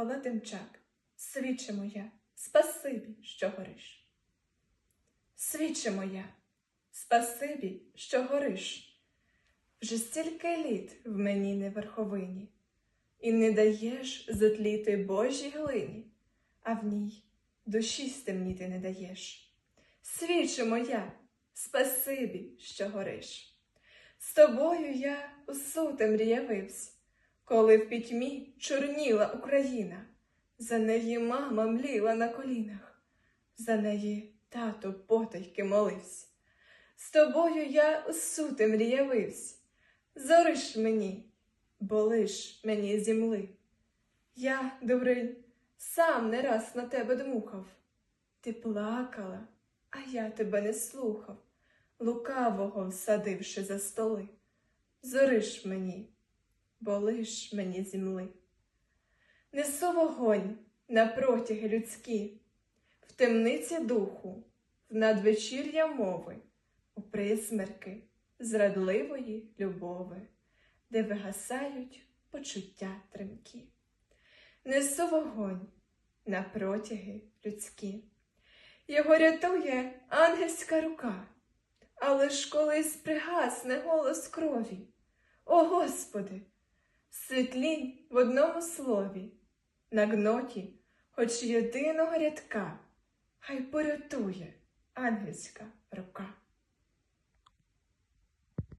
Микола Демчак, свіче моя, спасибі, що гориш. Свіче моя, спасибі, що гориш. Вже стільки літ в мені не верховині, і не даєш затліти Божій глині, а в ній душі стемніти не даєш. Свіче моя, спасибі, що гориш. З тобою я у сутем ріявивсь, коли в пітьмі чорніла Україна, за неї мама мліла на колінах, за неї тато потайки моливсь. З тобою я у сутем ріявивсь, зориш мені, болиш мені зімли. Я, добрий, сам не раз на тебе дмухав. Ти плакала, а я тебе не слухав, лукавого всадивши за столи. Зориш мені, болиш мені зімли. Несу вогонь на протяги людські, в темниці духу, в надвечір'я мови, у присмерки зрадливої любови, де вигасають почуття тремкі. Несу вогонь на протяги людські. Його рятує ангельська рука, але ж колись пригасне голос крові. О Господи, світлінь в одному слові, на гноті хоч єдиного рядка, хай порятує ангельська рука.